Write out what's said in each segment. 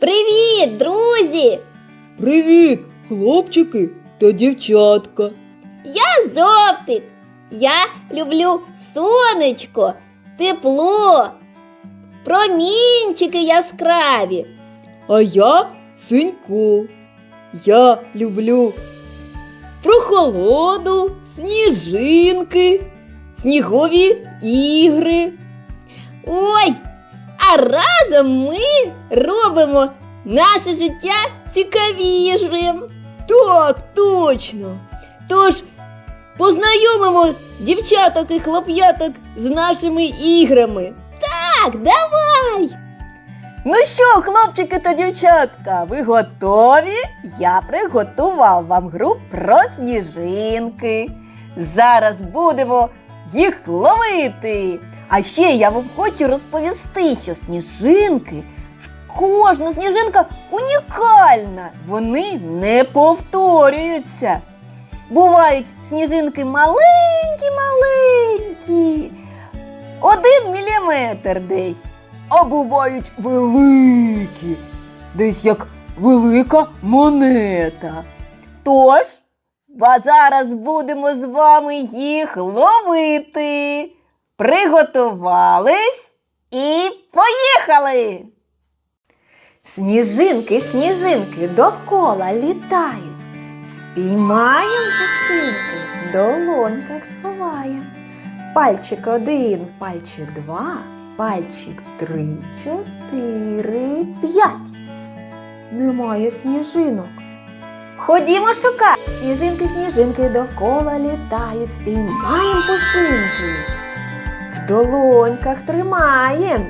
Привіт, друзі! Привіт, хлопчики та дівчатка. Я жовтик. Я люблю сонечко, тепло, промінчики яскраві. А я синько. Я люблю прохолоду, сніжинки, снігові ігри. Ой, а разом ми робимо наше життя цікавішим. Так, точно. Тож познайомимо дівчаток і хлоп'яток з нашими іграми. Так, давай! Ну що, хлопчики та дівчатка, ви готові? Я приготував вам гру про сніжинки. Зараз будемо їх ловити. А ще я вам хочу розповісти, що сніжинки, кожна сніжинка унікальна. Вони не повторюються. Бувають сніжинки маленькі-маленькі, один міліметр десь а бувають великі, десь як велика монета. Тож, ба зараз будемо з вами їх ловити. Приготувались і поїхали! Сніжинки, сніжинки довкола літають. Спіймаєм пушинки, в долоньках сховаєм. Пальчик один, пальчик два, пальчик три, чотири, п'ять. Немає сніжинок. Ходімо шукати. Сніжинки, сніжинки довкола літають, спіймаєм пушинки. Долоньках тримаєм.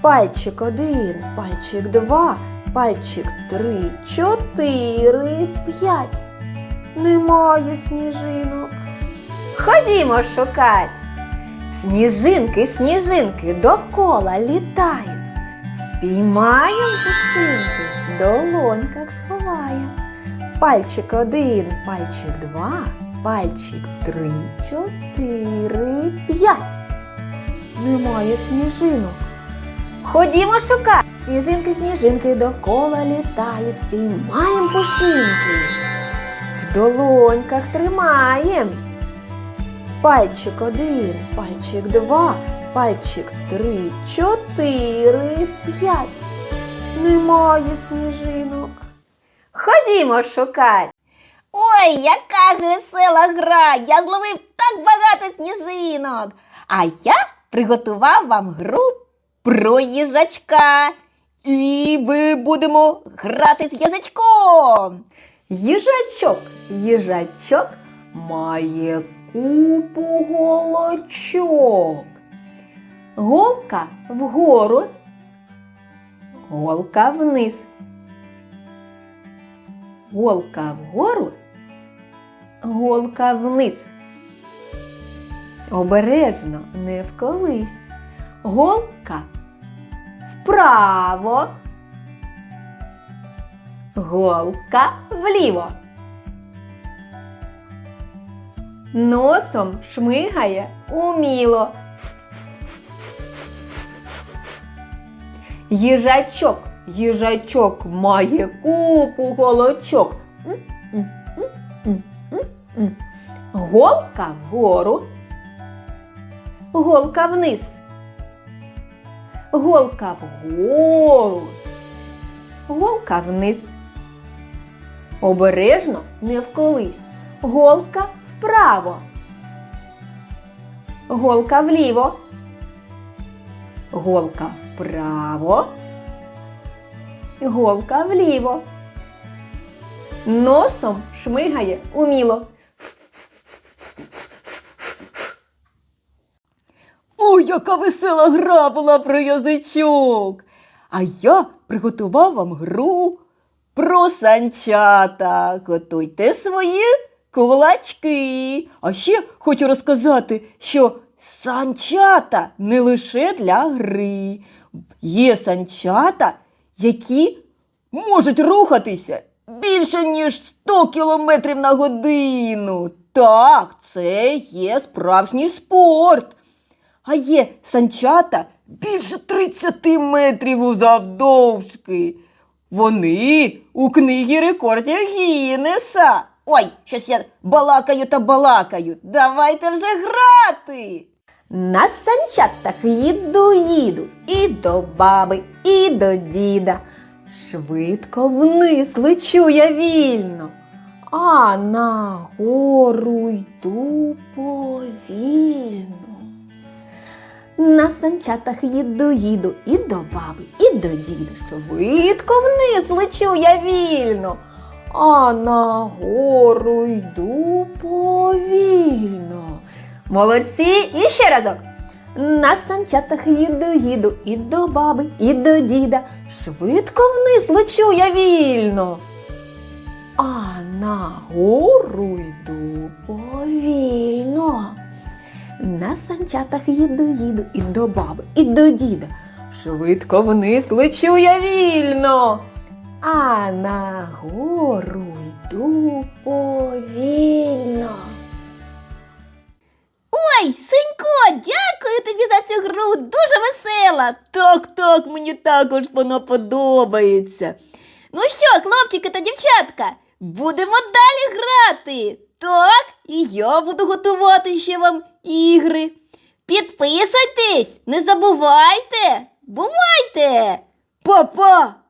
Пальчик один, пальчик два, пальчик три, чотири, п'ять. Немає сніжинок. Ходімо шукать. Сніжинки, сніжинки довкола літають. Спіймаєм пушинки, долоньках сховаєм. Пальчик один, пальчик два, пальчик три, чотири, п'ять. Немає сніжинок. Ходімо шукати. Сніжинки, сніжинки довкола літають, спіймаєм пушинки. В долоньках тримаєм. Пальчик один, пальчик два, пальчик три, чотири, п'ять. Немає сніжинок. Ходімо шукати. Ой, яка весела гра! Я зловив так багато сніжинок. А я приготував вам гру про їжачка. І ми будемо Грати з язичком. Їжачок, їжачок має купу голочок. Голка вгору, голка вниз. Голка вгору, голка вниз. Обережно не вколись. Голка вправо. Голка вліво. Носом шмигає уміло. Їжачок, їжачок має купу голочок. Голка вгору, голка вниз. Голка вгору, голка вниз. Обережно не вколись. Голка вправо. Голка вліво. Голка вправо. Голка вліво. Носом шмигає уміло. Яка весела гра була про язичок. А я приготував вам гру про санчата. Готуйте свої кулачки. А ще хочу розказати, що санчата не лише для гри. Є санчата, які можуть рухатися більше, ніж 100 кілометрів на годину. Так, це є справжній спорт. А є санчата більше 30 метрів завдовжки. Вони у книгі рекордів Гіннеса. Ой, щось я балакаю та балакаю. Давайте вже грати. На санчатах їду, їду і до баби, і до діда. Швидко вниз лечу я вільно, а на гору йду повільно. На санчатах їду, їду і до баби, і до діда. Швидко вниз лечу я вільно, а на гору йду повільно. Молодці, і ще разок. На санчатах їду, їду і до баби, і до діда. Швидко вниз лечу я вільно. А на гору йду повільно. На санчатах їду, їду і до баби, і до діда. Швидко вниз лечу я вільно. А на гору йду повільно. Ой, синько, дякую тобі за цю гру. Дуже весела. Так, так, мені також вона подобається. Ну що, хлопчики та дівчатка, будемо далі грати. Так, і я буду готувати ще вам ігри. Підписуйтесь, не забувайте. Бувайте! Па-па!